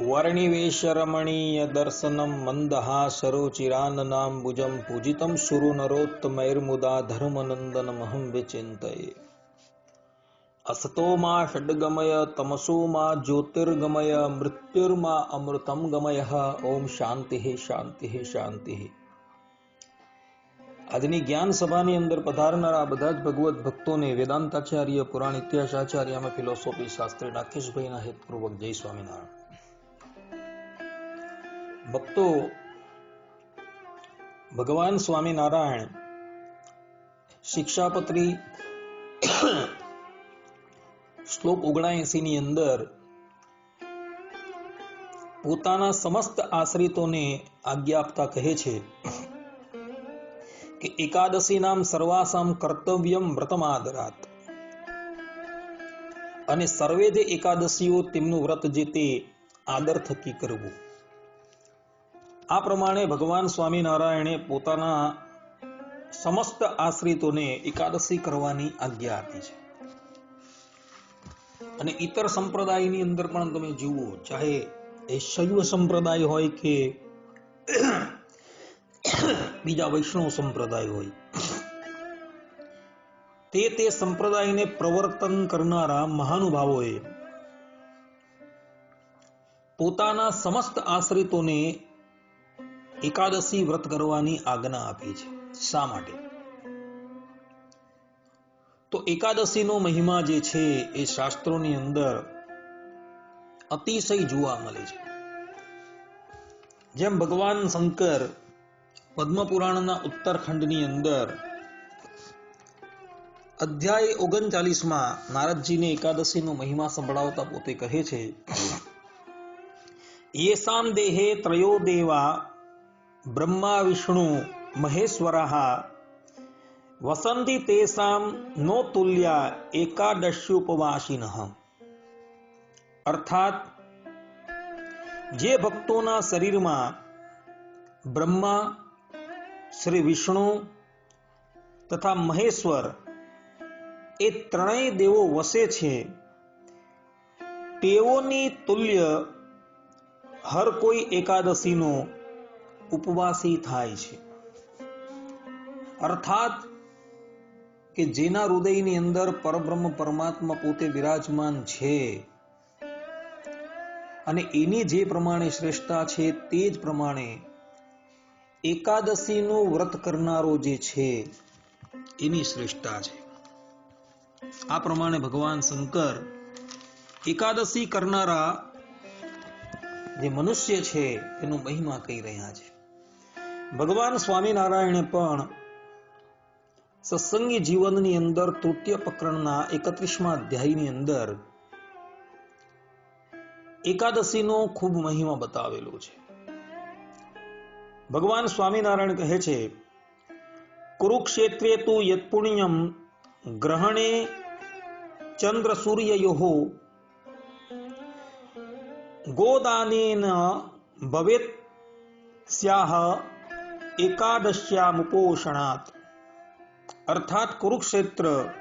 वर्णिवेशरमणीयदर्शनं मन्दहासरुचिराननाम्बुजं पूजितं सुरुनरोत्तमैर्मुदा धर्मनन्दनमहं विचिन्तये असतो मा षड्गमय तमसो मा ज्योतिर्गमय मृत्युर्मा अमृतं गमय ઓમ શાંતિ શાંતિ શાંતિ આજની જ્ઞાન સભાની અંદર પધારનારા બધા જ ભગવત ભક્તોને વેદાંતાચાર્ય પુરાણ ઇતિહાસ આચાર્યમાં ફિલોસોફી શાસ્ત્રી રાકેશભાઈના હેતપૂર્વક જય સ્વામિનારાયણ ભક્તો, ભગવાન સ્વામિનારાયણ, શિક્ષાપત્રી, શ્લોકની અંદર પોતાના સમસ્ત આશ્રિતોને આજ્ઞા આપતા કહે છે કે એકાદશી નામ સર્વાસામ કર્તવ્યમ વ્રતમાદરાત. અને સર્વે જે એકાદશીઓ તેમનું વ્રત જે તે આદર થકી કરવું. આ પ્રમાણે ભગવાન સ્વામિનારાયણે પોતાના સમસ્ત આશ્રિતોને એકાદશી કરવાની આજ્ઞા આપી છે. અને ઇતર સંપ્રદાયની અંદર પણ તમે જુઓ, ચાહે એ શૈવ સંપ્રદાય હોય કે બીજા વૈષ્ણવ સંપ્રદાય હોય, તે તે સંપ્રદાયને પ્રવર્તન કરનારા મહાનુભાવોએ પોતાના સમસ્ત આશ્રિતોને એકાદશી વ્રત કરવાની આજ્ઞા આપી છે. શા માટે? તો એકાદશીનો મહિમા જે છે એ શાસ્ત્રોની અંદર અતિશય જોવા મળે છે. જેમ ભગવાન શંકર પદ્મપુરાણના ઉત્તરખંડની અંદર અધ્યાય ઓગણચાલીસમાં નારદજીને એકાદશીનો મહિમા સંભળાવતા પોતે કહે છે, યેસામ દેહે ત્રયો દેવા બ્રહ્મા વિષ્ણુ મહેશ્વરા. વસંતિ તેસામ નો તુલ્યા એકાદશ્યુપવાસીન. અર્થાત, જે ભક્તોના શરીરમાં બ્રહ્મા, શ્રી વિષ્ણુ તથા મહેશ્વર એ ત્રણેય દેવો વસે છે, તેઓની તુલ્ય હર કોઈ એકાદશીનો ઉપવાસી થાય છે. અર્થાત કે જેના હૃદયની અંદર પરબ્રહ્મ પરમાત્મા પોતે વિરાજમાન છે અને એની જે પ્રમાણે શ્રેષ્ઠતા છે તે જ પ્રમાણે એકાદશીનું વ્રત કરનારો જે છે એની શ્રેષ્ઠતા છે. આ પ્રમાણે ભગવાન શંકર એકાદશી કરનારા જે મનુષ્ય છે એનો મહિમા કહી રહ્યા છે. ભગવાન સ્વામિનારાયણે પણ સત્સંગી જીવનની અંદર તૃતીય પ્રકરણના એકત્રીસમાં અધ્યાયની અંદર એકાદશીનો ખૂબ મહિમા બતાવેલો છે. ભગવાન સ્વામિનારાયણ કહે છે, કુરુક્ષેત્રે તુ યત્પુણ્યમ ગ્રહણે ચંદ્ર સૂર્યયો ગોદાનેન ભવેત સ્યાહ એકાદશ્યામુપોષણાત અર્થાત કુરુક્ષેત્રમાં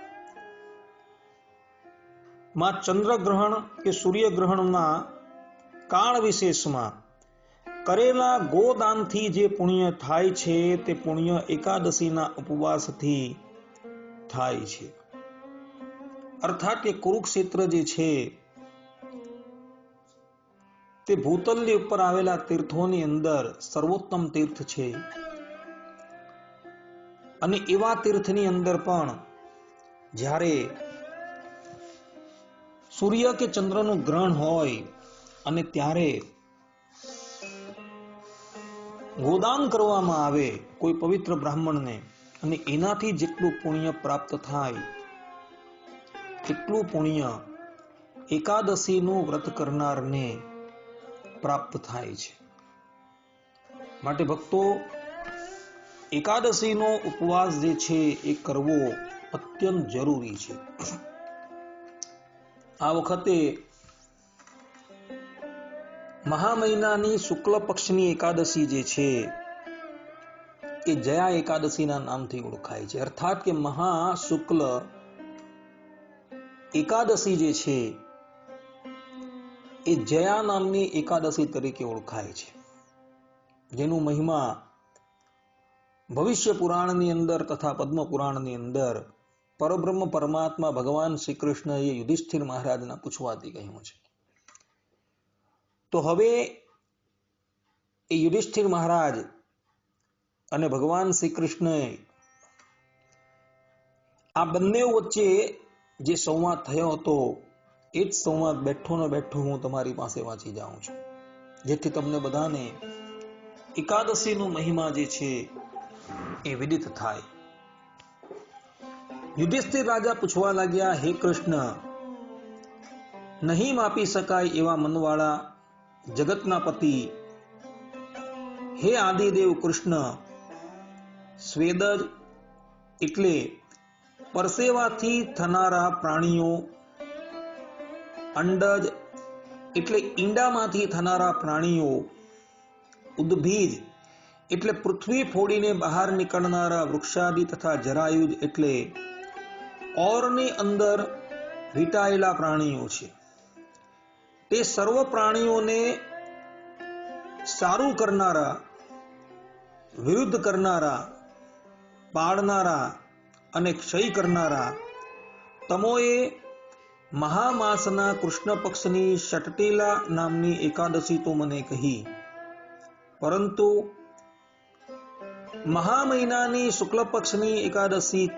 ચંદ્રગ્રહણ કે સૂર્યગ્રહણના કાળ વિશેષમાં કરેલા ગોદાનથી જે પુણ્ય થાય છે તે પુણ્ય એકાદશીના ઉપવાસથી થાય છે અર્થાત કે કુરુક્ષેત્ર જે છે તે ભૂતલની ઉપર આવેલા તીર્થોની અંદર સર્વોત્તમ તીર્થ છે. અને એવા તીર્થની અંદર પણ જ્યારે સૂર્ય કે ચંદ્રનું ગ્રહણ હોય અને ત્યારે ગોદાન કરવામાં આવે કોઈ પવિત્ર બ્રાહ્મણને અને એનાથી જેટલું પુણ્ય પ્રાપ્ત થાય, એટલું પુણ્ય એકાદશીનું વ્રત કરનારને પ્રાપ્ત થાય છે. માટે ભક્તો, એકાદશીનો ઉપવાસ જે છે એ કરવો અત્યંત જરૂરી છે. આ વખતે મહા મહિનાની શુક્લ પક્ષની એકાદશી જે છે એ જયા એકાદશીના નામથી ઓળખાય છે. અર્થાત કે મહા શુક્લ એકાદશી જે છે એ જયા નામની એકાદશી તરીકે ઓળખાય છે. જેનું મહિમા ભવિષ્ય પુરાણની અંદર તથા પદ્મ પુરાણની અંદર પરબ્રહ્મ પરમાત્મા ભગવાન શ્રી કૃષ્ણએ યુધિષ્ઠિર મહારાજના પૂછવાથી કહ્યું છે. તો હવે એ યુધિષ્ઠિર મહારાજ અને ભગવાન શ્રી કૃષ્ણએ આ બંને વચ્ચે જે સંવાદ થયો હતો એ જ સંવાદ બેઠો ને બેઠો હું તમારી પાસે વાંચી જાઉં છું. જેથી તમને બધાને એકાદશીનો મહિમા જે છે એ વિદિત થાય. યુધિષ્ઠિર રાજા પૂછવા લાગ્યા, હે કૃષ્ણ, નહીં માપી શકાય એવા મનવાળા જગતના પતિ. હે આદિદેવ કૃષ્ણ, સ્વેદજ એટલે પરસેવાથી થનારા પ્રાણીઓ અંડજ એટલે ઈંડામાંથી થનારા પ્રાણીઓ, ઉદ્ભીજ એટલે પૃથ્વી ફોડીને બહાર નીકળનારા વૃક્ષાદિ તથા જરાયુજ એટલે ઓરની અંદર વીંટાયેલા પ્રાણીઓ છે. તે સર્વ પ્રાણીઓને સારું કરનારા, વિરુદ્ધ કરનારા પાડનારા અને ક્ષય કરનારા, તમોએ મહામાસના કૃષ્ણ પક્ષની શટટેલા નામની એકાદશી તો મને કહી. પરંતુ મહા મહિનાની શુક્લ પક્ષની એકાદશી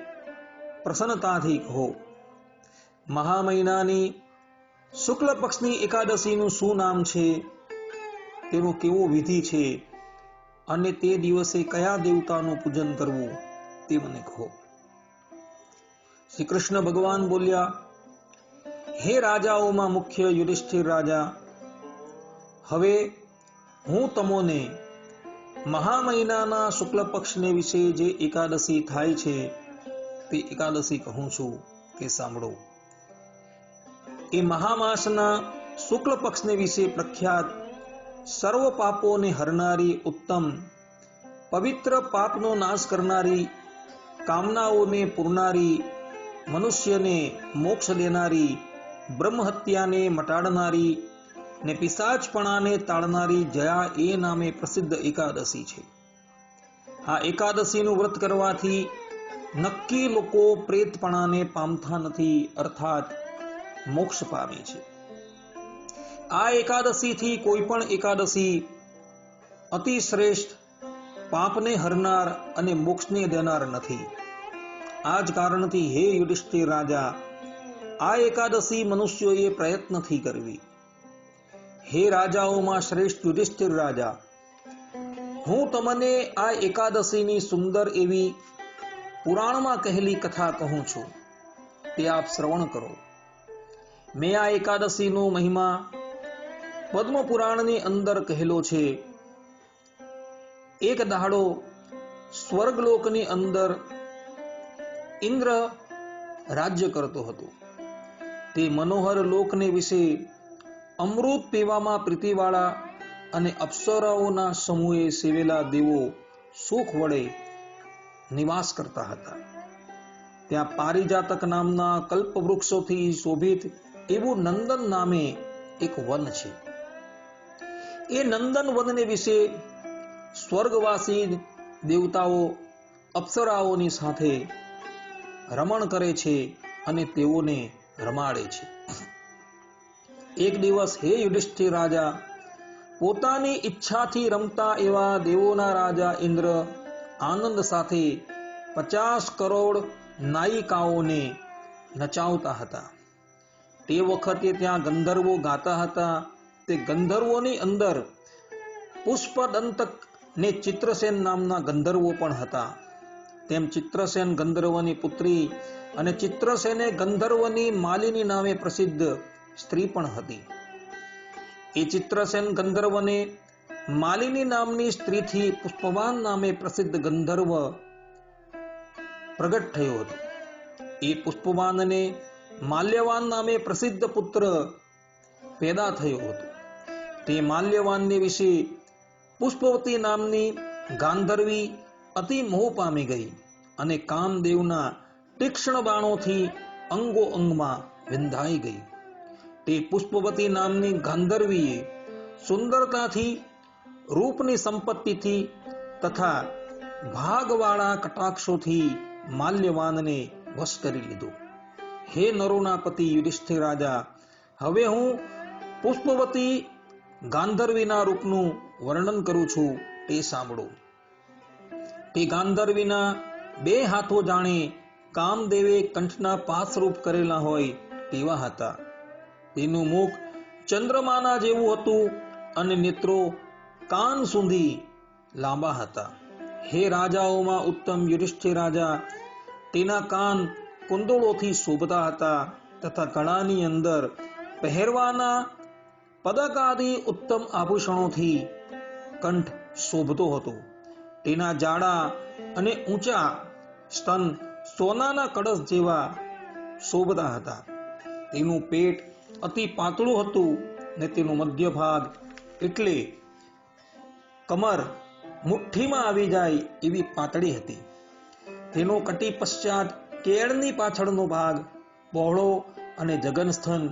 પ્રસન્નતાથી કહો. મહા મહિનાની શુક્લ પક્ષની એકાદશીનું શું નામ છે? તેનો કેવો વિધિ છે? અને તે દિવસે કયા દેવતાનું પૂજન કરવું? તે મને કહો. શ્રી કૃષ્ણ ભગવાન બોલ્યા હે રાજાઓમાં મુખ્ય યુધિષ્ઠિર રાજા, હવે હું તમોને મહા મહિનાના શુક્લ પક્ષને વિશે જે એકાદશી થાય છે, તે એકાદશી કહું છું તે સાંભળો. એ મહામાસના શુક્લ પક્ષને વિશે પ્રખ્યાત સર્વ પાપોને હરનારી ઉત્તમ, પવિત્ર પાપનો નાશ કરનારી, કામનાઓને પૂરનારી, મનુષ્યને મોક્ષ દેનારી બ્રહ્મ હત્યાને મટાડનારી ને પિશાચપણાને તાળનારી જયા એ નામે પ્રસિદ્ધ એકાદશી છે. આ એકાદશીનું વ્રત કરવાથી નક્કી લોકો પ્રેતપણાને પામતા નથી, અર્થાત મોક્ષ પામે છે. આ એકાદશીથી કોઈ પણ એકાદશી અતિ શ્રેષ્ઠ પાપને હરનાર અને મોક્ષને દેનાર નથી. આ જ કારણથી હે યુધિષ્ઠિર રાજા આ એકાદશી મનુષ્યોએ પ્રયત્નથી કરવી. હે રાજાઓમાં શ્રેષ્ઠ યુધિષ્ઠિર રાજા, હું તમને આ એકાદશીની સુંદર એવી પુરાણમાં કહેલી કથા કહું છું. તે આપ શ્રવણ કરો. મેં આ એકાદશીનો મહિમા પદ્મ પુરાણની અંદર કહેલો છે. એક દાડો સ્વર્ગલોકની અંદર ઇન્દ્ર રાજ્ય કરતો હતો. તે મનોહર લોકને વિશે અમૃત પીવામાં પ્રીતિવાળા અને અપ્સરાઓના સમૂહે સેવેલા દેવો સુખ વડે નિવાસ કરતા હતા. ત્યાં પારિજાતક નામના કલ્પવૃક્ષોથી શોભિત એવું નંદન નામે એક વન છે. એ નંદન વનને વિશે સ્વર્ગવાસી દેવતાઓ અપ્સરાઓની સાથે રમણ કરે છે અને તેઓને રમાડે છે. એક દિવસ હે યુધિષ્ઠિર રાજા, પોતાની ઈચ્છાથી રમતા એવા દેવોના રાજા ઇન્દ્ર આનંદ સાથે પચાસ કરોડ નાયિકાઓને નચાવતા હતા. તે વખતે ત્યાં ગંધર્વો ગાતા હતા. તે ગંધર્વોની અંદર પુષ્પદંતક ને ચિત્રસેન નામના ગંધર્વો પણ હતા. તેમ ચિત્રસેન ગંધર્વની પુત્રી અને ચિત્રસેને ગંધર્વની માલિની નામે પ્રસિદ્ધ સ્ત્રી પણ હતી. એ ચિત્રસેન ગંધર્વને માલિની નામની સ્ત્રીથી પુષ્પવાન નામે પ્રસિદ્ધ ગંધર્વ પ્રગટ થયો હતો. એ પુષ્પવાનને માલ્યવાન નામે પ્રસિદ્ધ પુત્ર પેદા થયો હતો. તે માલ્યવાનને વિશે પુષ્પવતી નામની ગાંધર્વી અતિ મોહ પામી ગઈ અને કામદેવના તીક્ષ્ણ બાણોથી અંગો અંગમાં વિંધાઈ ગઈ. તે પુષ્પવતી નામની ગાંધર્વીએ સુંદરતાથી, રૂપની સંપત્તિથી તથા ભાગવાળા કટાક્ષોથી માલ્યવાનને વશ કરી લીધો. હે નરોના પતિ યુધિષ્ઠિર રાજા હવે હું પુષ્પવતી ગાંધર્વીના રૂપનું વર્ણન કરું છું તે સાંભળો. તે ગાંધર્વીના બે હાથો જાણે કામદેવે કંઠના પાસરૂપ કરેલા હોય તેવા હતા. તેનું મુખ ચંદ્રમાના જેવું હતું અને નેત્રો કાન સુધી લાંબા હતા. હે રાજાઓમાં ઉત્તમ યુધિષ્ઠિર રાજા, તેના કાન કુંદળોથી શોભતા હતા તથા ગળાની અંદર પહેરવાના પદકાદી ઉત્તમ આભૂષણોથી કંઠ શોભતો હતો. તેના જાડા અને ઊંચા સ્તન સોનાના કળશ જેવા શોભતા હતા. તેનું પેટ અતિ પાતળું હતું ને તેનો મધ્ય ભાગ એટલે કમર મુઠ્ઠીમાં આવી જાય એવી પાતળી હતી. તેનો કટી પશ્ચાત કેળની પાછળનો ભાગ બહોળો અને જગનસ્થન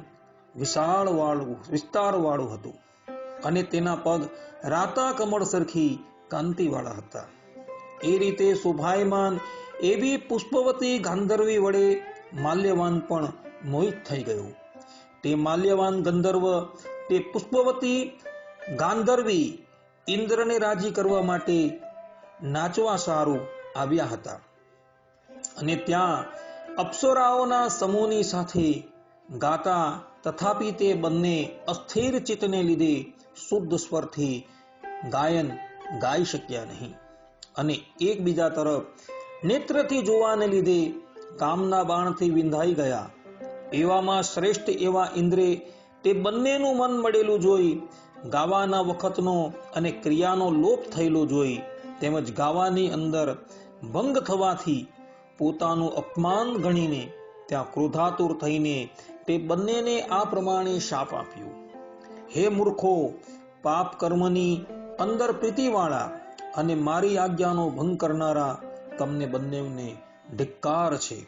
વિશાળ વાળું વિસ્તાર વાળું હતું અને તેના પગ રાતા કમળ સરખી કાંતિવાળા હતા. એ રીતે શોભાયમાન એવી પુષ્પવતી ગાંધર્વી વડે માલ્યવાન પણ મોહિત થઈ ગયું. તે માલ્યવાન ગંધર્વ, તે પુષ્પવતી ગાંધર્વી ઇન્દ્રને રાજી કરવા માટે નાચવા સારું આવ્યા હતા. અને ત્યાં અપ્સરાઓના સમૂહની સાથે ગાતા તથાપી તે બંને અસ્થિર ચિત્તને લીધે શુદ્ધ સ્વરથી ગાયન ગાઈ શક્યા નહીં. અને એકબીજા તરફ નેત્રથી જોવાને લીધે કામના બાણથી વિંધાઈ ગયા. એવામાં શ્રેષ્ઠ એવા ઇન્દ્રે તે બંનેનું મન મળેલું જોઈ ગાવાના વખતનો અને ક્રિયાનો લોપ થયેલો જોઈ તેમજ ગાવાની અંદર ભંગ થવાથી પોતાનું અપમાન ગણીને ત્યાં ક્રોધાતુર થઈને તે બંનેને આ પ્રમાણે શાપ આપ્યો. હે મૂર્ખો, પાપ કર્મની અંદર પ્રીતિવાળા અને મારી આજ્ઞાનો ભંગ કરનારા તમને બંનેને ધિક્કાર છે.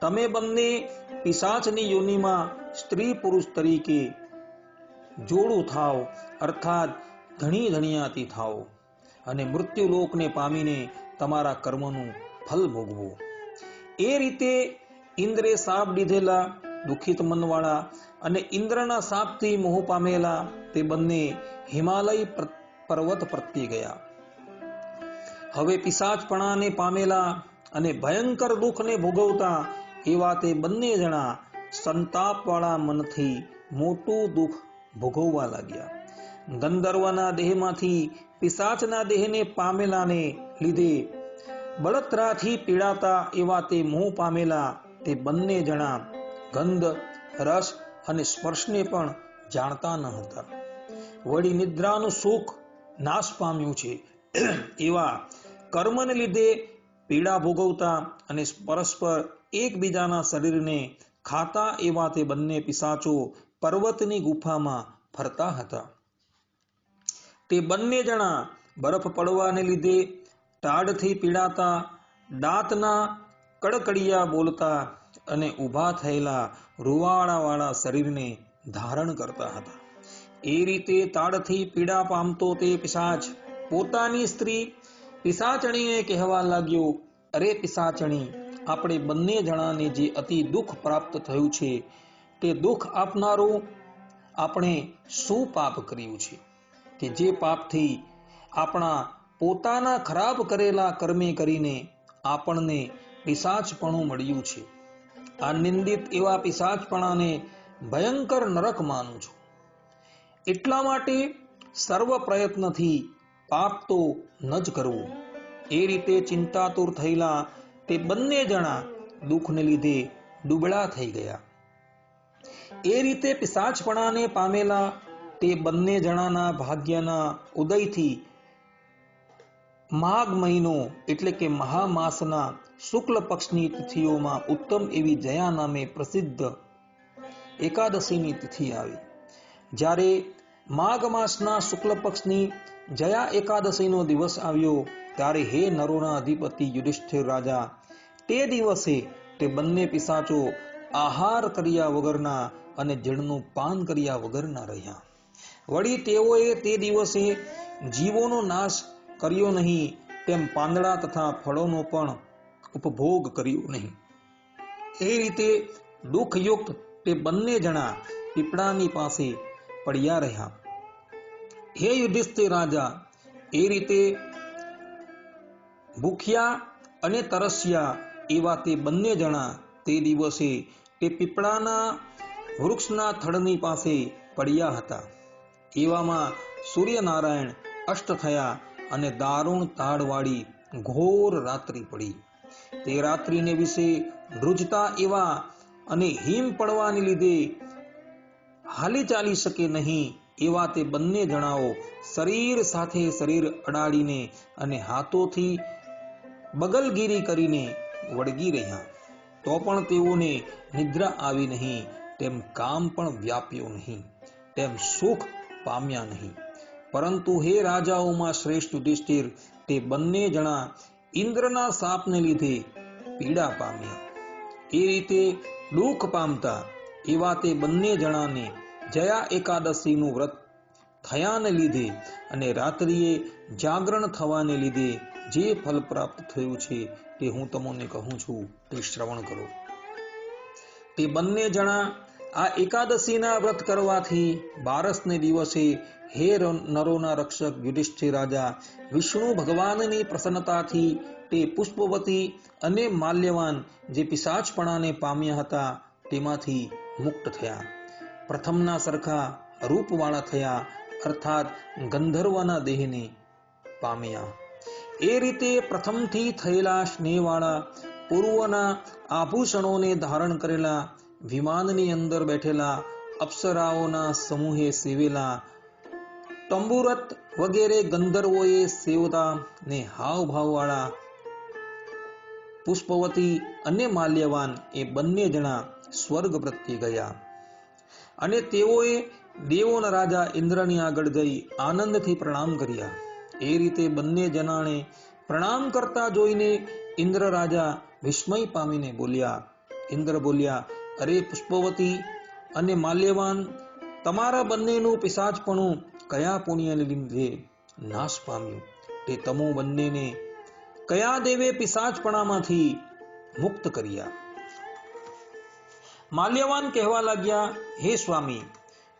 તમે બંને પિશાચની યોનિમાં સ્ત્રી પુરુષ તરીકે જોડું થાવ અર્થાત ધણી ધણિયાતી થાવ અને મૃત્યુલોકને પામીને તમારા કર્મનું ફલ ભોગવો. એ રીતે ઇન્દ્રે સાપ દીધેલા, દુખિત મનવાળા અને ઇન્દ્રના સાપથી મોહ પામેલા તે બંને હિમાલય પર્વત પ્રત્યે ગયા. હવે પિશાચપણાને પામેલા અને ભયંકર દુઃખને ભોગવતા એવા તે બંને જણા સંતાપવાળા મનથી મોટું દુઃખ ભોગવવા લાગ્યા. ગંધર્વના દેહમાંથી પિશાચના દેહને પામેલાને લીધે બળતરાથી પીડાતા એવા તે મોહ પામેલા તે બંને જણા ગંધ, રસ અને સ્પર્શને પણ જાણતા ન હતા. વળી નિદ્રાનું સુખ નાશ પામ્યું છે. એવા કર્મને લીધે પીડા ભોગવતા અને પરસ્પર એકબીજાના શરીરને ખાતા એવા તે બંને પિસાચો પર્વતની ગુફામાં ફરતા હતા. તે બંને જણા બરફ પડવાને લીધે ટાઢથી પીડાતા, દાંતના કડકડિયા બોલતા અને ઊભા થયેલા રૂવાળાવાળા શરીરને ધારણ કરતા હતા. એ રીતે તાડથી પીડા પામતો તે પિશાચ પોતાની સ્ત્રી પિશાચણીને કહેવા લાગ્યો, અરે પિશાચણી આપણે બંને જણાને જે અતિ દુઃખ પ્રાપ્ત થયું છે, તે દુઃખ આપનારું આપણે શું પાપ કર્યું છે? કે જે પાપથી આપણા પોતાના ખરાબ કરેલા કર્મે કરીને આપણને પિશાચપણું મળ્યું છે. આ નિંદિત એવા પિશાચપણાને ભયંકર નરક માનું છું. એટલા માટે સર્વ પ્રયત્નથી પાપ તો ન જ કરવું. એ રીતે ચિંતાતુર થયેલા તે બંને જણા દુઃખને લીધે ડૂબળા થઈ ગયા. એ રીતે પિશાચપણાને પામેલા તે બંને જણાના ભાગ્યના ઉદયથી માઘ મહિનો એટલે કે મહામાસના શુક્લ પક્ષની તિથિઓમાં ઉત્તમ એવી જયા નામે પ્રસિદ્ધ એકાદશીની તિથિ આવી. જ્યારે માઘ માસના શુક્લ પક્ષની જયા એકાદશીનો દિવસ આવ્યો ત્યારે હે નરોના અધિપતિ યુધિષ્ઠિર રાજા, તે દિવસે તે બંને પિસાચો આહાર કર્યા વગરના અને જળનું પાન કર્યા વગરના રહ્યા. વળી તેઓએ તે દિવસે જીવોનો નાશ કર્યો નહીં, તેમ પાંદડા તથા ફળોનો પણ ઉપભોગ કર્યો નહીં. એ રીતે દુઃખયુક્ત તે બંને જણા પીપળાની પાસે પડ્યા રહ્યા. હે યુધિષ્ઠિર રાજા, એ રીતે ભૂખ્યા અને તરસ્યા એવા તે બંને જણા તે દિવસે તે પીપળાના વૃક્ષના થડની પાસે પડ્યા હતા. એવામાં સૂર્યનારાયણ અષ્ટ થયા અને દારૂણ તાડવાળી ઘોર રાત્રિ પડી. તે રાત્રિને વિશે ધ્રુજતા એવા અને હિમ પડવાને લીધે હાલી ચાલી શકે નહીં એવા તે બંને જણાઓ શરીર સાથે શરીર અડાડીને અને હાથોથી બગલગીરી કરીને વળગી રહ્યા. તો પણ તેઓને નિદ્રા આવી નહીં, તેમ કામ પણ વ્યાપ્યું નહીં, તેમ સુખ પામ્યા નહીં. પરંતુ હે રાજાઓમાં શ્રેષ્ઠ યુધિષ્ઠિર, તે બંને જણા ઇન્દ્રના સાપને લીધે પીડા પામ્યા. એ રીતે દુઃખ પામતા એવા તે બંને જણાને જયા એકાદશીનું વ્રત થયાને લીધે અને રાત્રિએ જાગરણ થવાને લીધે જે ફલ પ્રાપ્ત થયું છે તે હું તમને કહું છું, તે શ્રવણ કરો. તે બંને જણા આ એકાદશીના વ્રત કરવાથી બારસને દિવસે હે નરોના રક્ષક યુધિષ્ઠિર રાજા, વિષ્ણુ ભગવાનની પ્રસન્નતાથી તે પુષ્પવતી અને માલ્યવાન જે પિશાચપણાને પામ્યા હતા, તેમાંથી મુક્ત થયા. પ્રથમના સરખા રૂપવાળા થયા, અર્થાત ગંધર્વના દેહને પામ્યા. એ રીતે પ્રથમથી થયેલા સ્નેહવાળા પૂર્વના આભૂષણોને ધારણ કરેલા, વિમાનની અંદર બેઠેલા અપ્સરાઓના સમૂહે સેવેલા તંબુરત વગેરે ગંધર્વોએ સેવતા ને હાવભાવવાળા પુષ્પવતી અને માલ્યવાન એ બંને જણા સ્વર્ગ પ્રત્યે ગયા. અને તેઓએ દેવોના રાજા ઇન્દ્રની આગળ જઈ આનંદથી પ્રણામ કર્યા. એ રીતે બંને જણાને પ્રણામ કરતા જોઈને ઇન્દ્ર રાજા વિસ્મય પામીને બોલ્યા, ઇન્દ્ર બોલ્યા, અરે પુષ્પવતી અને માલ્યવાન, તમારા બંનેનું પિશાચપણું કયા પુણ્યને લીધે નાશ પામ્યું? તે તમો બંનેને કયા દેવે પિશાચપણામાંથી મુક્ત કર્યા? માલ્યવાન કહેવા લાગ્યા, હે સ્વામી,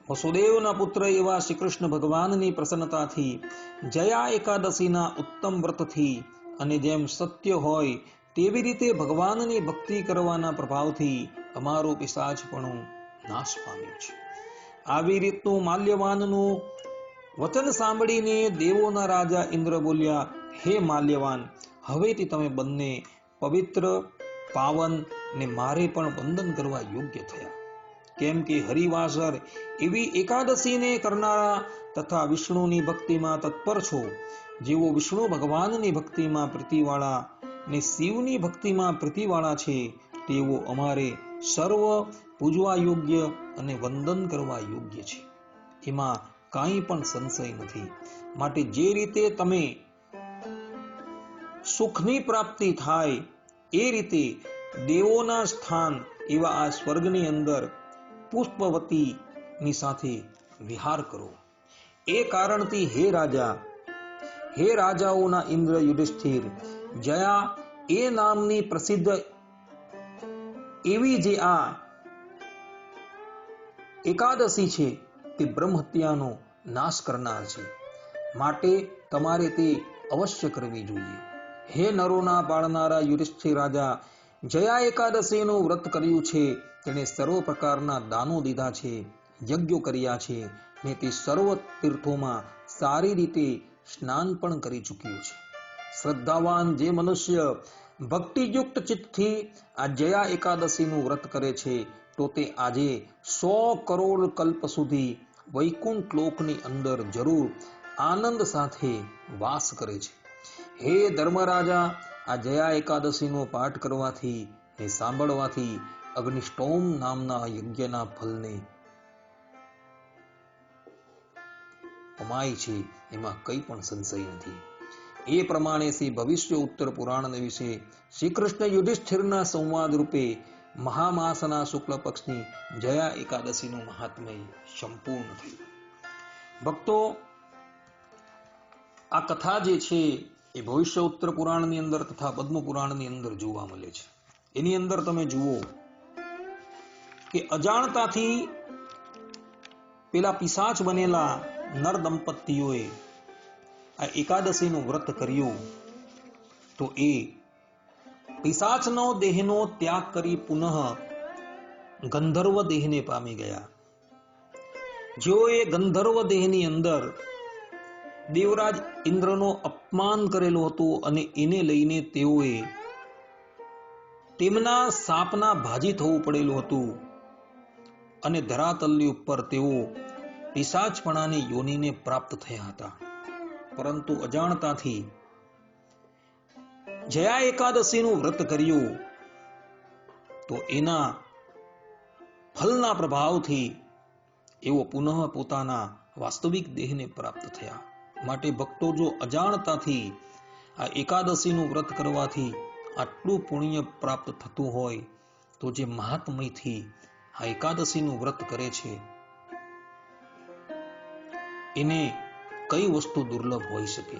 વસુદેવના પુત્ર એવા શ્રી કૃષ્ણ ભગવાનની પ્રસન્નતાથી જયા એકાદશીના ઉત્તમ વ્રતથી અને જેમ સત્ય હોય તેવી રીતે ભગવાનની ભક્તિ કરવાના પ્રભાવથી અમારું પિશાચપણું નાશ પામ્યું છે. આવી રીતનું માલ્યવાનનું વચન સાંભળીને દેવોના રાજા ઇન્દ્ર બોલ્યા, હે માલ્યવાન, હવેથી તમે બંને પવિત્ર પાવન ને મારે પણ વંદન કરવા યોગ્ય થયા. કેમ કે હરિવાસર એવી એકાદશીને કરનારા તથા વિષ્ણુની ભક્તિમાં તત્પર છો. જેઓ વિષ્ણુ ભગવાનની ભક્તિમાં પ્રીતિવાળા ને શિવની ભક્તિમાં પ્રીતિવાળા છે, તેઓ અમારે સર્વ પૂજવા યોગ્ય અને વંદન કરવા યોગ્ય છે. એમાં કાંઈ પણ સંશય નથી. માટે જે રીતે તમે સુખની પ્રાપ્તિ થાય, એ રીતે દેવોના સ્થાન એવા આ સ્વર્ગની અંદર પુષ્પવતીની સાથે વિહાર કરો. એ કારણથી હે રાજા, હે રાજાઓના ઇન્દ્ર યુધિષ્ઠિર, જયા એ નામની પ્રસિદ્ધ એવી જે આ એકાદશી છે તે બ્રહ્મ હત્યાનો નાશ કરનાર છે. માટે તમારે તે અવશ્ય કરવી જોઈએ. હે નરોના પાળનારા યુધિષ્ઠિર રાજા જયા એકાદશીનું વ્રત કર્યું છે. તેણે સર્વ પ્રકારના દાનો દીધા છે, યજ્ઞો કર્યા છે ને તે સર્વ તીર્થોમાં સારી રીતે સ્નાન પણ કરી ચૂક્યું છે. શ્રદ્ધાવાન જે મનુષ્ય ભક્તિયુક્ત ચિત્તથી આ જયા એકાદશીનું વ્રત કરે છે, તો તે આજે સો કરોડ કલ્પ સુધી વૈકુંઠ લોકની અંદર જરૂર આનંદ સાથે વાસ કરે છે. હે ધર્મરાજા આ જયા એકાદશીનો પાઠ કરવાથી ને સાંભળવાથી અગ્નિષ્ટોમ નામના યજ્ઞના ફલને કમાય છે, એમાં કંઈ પણ સંશય નથી. એ પ્રમાણે શ્રી ભવિષ્ય ઉત્તર પુરાણ વિશે શ્રી કૃષ્ણ યુધિષ્ઠિરના સંવાદ રૂપે મહામાસના શુક્લ પક્ષની જયા એકાદશીનું મહાત્મય સંપૂર્ણ થયું. ભક્તો, આ કથા જે છે એ ભવિષ્ય ઉત્તર પુરાણની અંદર તથા પદ્મ પુરાણની અંદર જોવા મળે છે. એની અંદર તમે જુઓ કે અજાણતાથી પેલા પિસાચ બનેલા નર દંપતીઓએ આ એકાદશીનું વ્રત કર્યું તો એ પિસાચનો દેહનો ત્યાગ કરી પુનઃ ગંધર્વ દેહને પામી ગયા. જેઓએ ગંધર્વ દેહની અંદર દેવરાજ ઇન્દ્રનો અપમાન કરેલું હતું અને એને લઈને તેઓએ તેમના સાપના ભાજી થવું પડેલું હતું. અને ધરાતલની ઉપર તેઓ પિશાચપણાની યોનીને પ્રાપ્ત થયા હતા. પરંતુ અજાણતાથી જયા એકાદશીનું વ્રત કર્યું તો એના ફલના પ્રભાવથી એવો પુનઃ પોતાના વાસ્તવિક દેહને પ્રાપ્ત થયા. માટે ભક્તો જો અજાણતાથી આ એકાદશીનું વ્રત કરવાથી આટલું પુણ્ય પ્રાપ્ત થતું હોય, તો જે મહાત્મયથી આ એકાદશીનું વ્રત કરે છે, એને કઈ વસ્તુ દુર્લભ હોઈ શકે?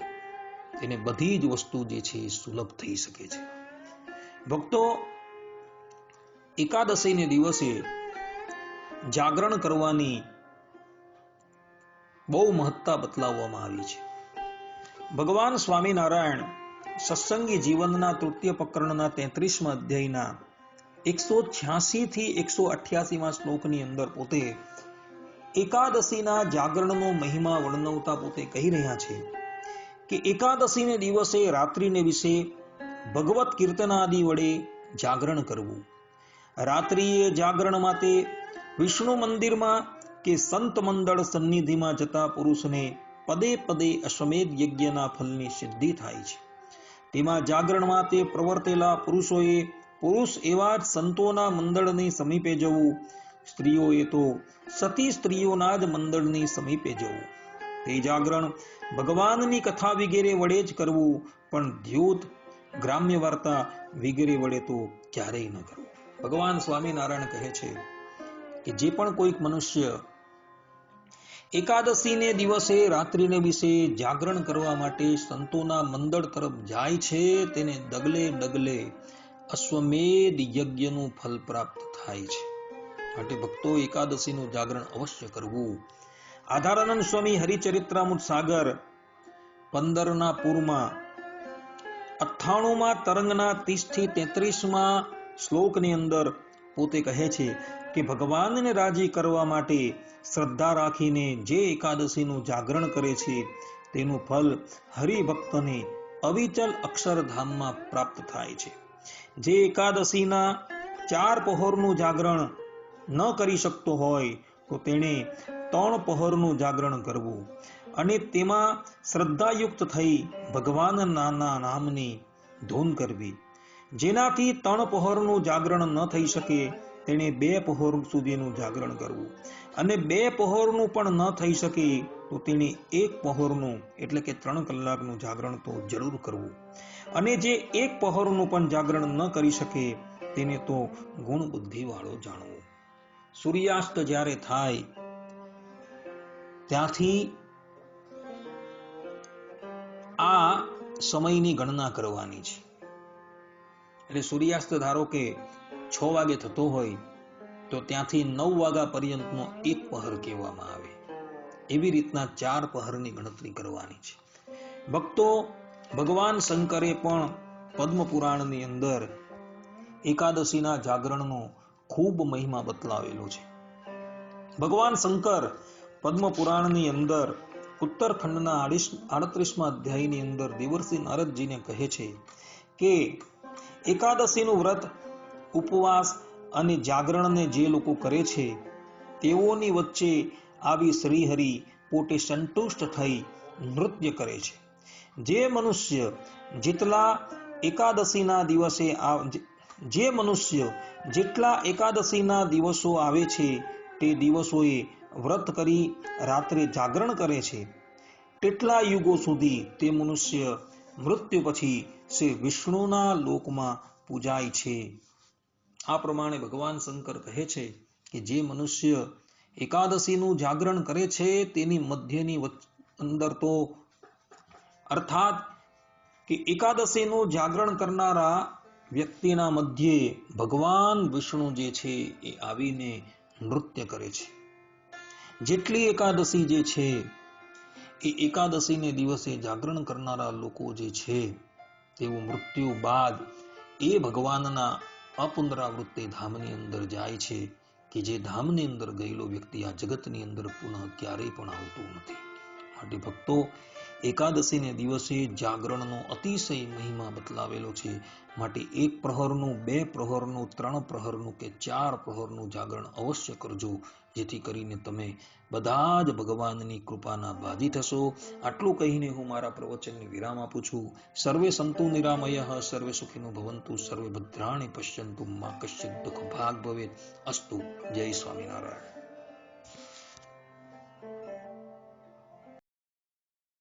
એને બધી જ વસ્તુ જે છે એ સુલભ થઈ શકે છે. ભક્તો, એકાદશીને દિવસે જાગરણ કરવાની બહુ મહત્તા બતલાવવામાં આવી છે. ભગવાન સ્વામિનારાયણ સત્સંગી જીવનના તૃતીય પ્રકરણના તેત્રીસમાં અધ્યાયના એકસો છ્યાસી થી એકસો અઠ્યાસીમાં શ્લોકની અંદર પોતે એકાદશીના જાગરણનો મહિમા વર્ણવતા પોતે કહી રહ્યા છે કે એકાદશીને દિવસે રાત્રિને વિશે ભગવત કીર્તનાદિ વડે જાગરણ કરવું. રાત્રિએ જાગરણ માટે વિષ્ણુ મંદિરમાં કે સંત મંડળ સન્નિધિમાં જતા પુરુષને પદે પદે અશ્વમેધ યજ્ઞના ફલની સિદ્ધિ થાય છે. તેમાં જાગરણમાં તે પ્રવર્તેલા પુરુષોએ પુરુષ એવા જ સંતોના મંડળની સમીપે જવું, સ્ત્રીઓએ તો સતી સ્ત્રીઓના જ મંડળની સમીપે જવું. તે જાગરણ ભગવાનની કથા વગેરે વડે જ કરવું, પણ દ્યોત ગ્રામ્ય વાર્તા વગેરે વડે તો ક્યારેય ન કરવું. ભગવાન સ્વામિનારાયણ કહે છે કે જે પણ કોઈક મનુષ્ય એકાદશીને દિવસે રાત્રિને વિશે જાગરણ કરવા માટે સંતોના મંડળ તરફ જાય છે. તેને ડગલે ડગલે અશ્વમેધ યજ્ઞનું ફલ પ્રાપ્ત થાય છે. માટે ભક્તો એકાદશીનું જાગરણ અવશ્ય કરવું. આધારાનંદ સ્વામી હરિચરિત્રામૃત સાગર, પંદરના પૂરમાં, અઠ્ઠાણુંમાં તરંગના ત્રીસથી તેત્રીસમાં શ્લોકની અંદર પોતે કહે છે કે ભગવાનને રાજી કરવા માટે શ્રદ્ધા રાખીને જે એકાદશીનું જાગરણ કરે છે, તેનું ફલ હરિભક્તને અવિચલ અક્ષરધામમાં પ્રાપ્ત થાય છે. જે એકાદશીના ચાર પહોરનું જાગરણ ન કરી શકતો હોય, તો તેણે ત્રણ પહોરનું જાગરણ કરવું અને તેમાં શ્રદ્ધાયુક્ત થઈ ભગવાનના નામની ધૂન કરવી. જેનાથી ત્રણ પહોરનું જાગરણ ન થઈ શકે, તેણે બે પહોર સુધીનું જાગરણ કરવું. અને બે પહોરનું પણ ન થઈ શકે, તો તેણે એક પહોરનું, એટલે કે ત્રણ કલાકનું જાગરણ તો જરૂર કરવું. અને જે એક પહોરનું પણ જાગરણ ન કરી શકે, તેને તો ગુણ બુદ્ધિવાળો જાણવો. સૂર્યાસ્ત જ્યારે થાય, ત્યાંથી આ સમયની ગણના કરવાની છે. એટલે સૂર્યાસ્ત ધારો કે છ વાગે થતો હોય તો ત્યાંથી નવ વાગ્યા પર્યંતનો એક પહર કહેવામાં આવે. એવી રીતના ચાર પહરની ગણતરી કરવાની છે. ભક્તો, ભગવાન શંકરે પણ પદ્મ પુરાણની અંદર એકાદશીના જાગરણનો ખૂબ મહિમા બતલાવેલો છે. ભગવાન શંકર પદ્મ પુરાણની અંદર ઉત્તરખંડના આડત્રીસમાં અધ્યાયની અંદર દેવરસિંહ નારદજીને કહે છે કે, એકાદશીનું વ્રત ઉપવાસ અને જાગરણને જે લોકો કરે છે, તેઓની વચ્ચે આવી શ્રીહરિ પોતે સંતુષ્ટ થઈ નૃત્ય કરે છે. જે મનુષ્ય જેટલા એકાદશીના દિવસે જે મનુષ્ય જેટલા એકાદશીના દિવસો આવે છે, તે દિવસોએ વ્રત કરી રાત્રે જાગરણ કરે છે. તેટલા યુગો સુધી તે મનુષ્ય મૃત્યુ પછી શ્રી વિષ્ણુના લોકમાં પૂજાય છે. આ પ્રમાણે ભગવાન શંકર કહે છે કે જે મનુષ્ય એકાદશીનું જાગરણ કરે છે, તેની મધ્યની અંદર તો અર્થાત કે એકાદશીનું જાગરણ કરનારા વ્યક્તિના મધ્યે ભગવાન વિષ્ણુ જે છે એ આવીને નૃત્ય કરે છે. જેટલી એકાદશી જે છે એ એકાદશીને દિવસે જાગરણ કરનારા લોકો જે છે, તેઓ મૃત્યુ બાદ એ ભગવાનના અપુનરાવૃત્તિ ધામની અંદર જાય છે કે જે ધામની અંદર ગયેલો વ્યક્તિ આ જગતની અંદર પુનઃ ક્યારેય પણ આવતો નથી. માટે ભક્તો, એકાદશીને દિવસે જાગરણનો અતિશય મહિમા બતલાવેલો છે. માટે એક પ્રહરનું, બે પ્રહરનું, ત્રણ પ્રહરનું કે ચાર પ્રહરનું જાગરણ અવશ્ય કરજો. જેથી કરીને તમે બધા જ ભગવાનની કૃપાના ભાજી થશો. આટલું કહીને હું મારા પ્રવચનને વિરામ આપું છું. સર્વે સંતુ નિરામય, સર્વે સુખીનું ભવંતુ, સર્વે ભદ્રાણી પશ્યંતુ, મા કશ્ચિત દુઃખ ભાગ ભવે અસ્તુ જય સ્વામિનારાયણ.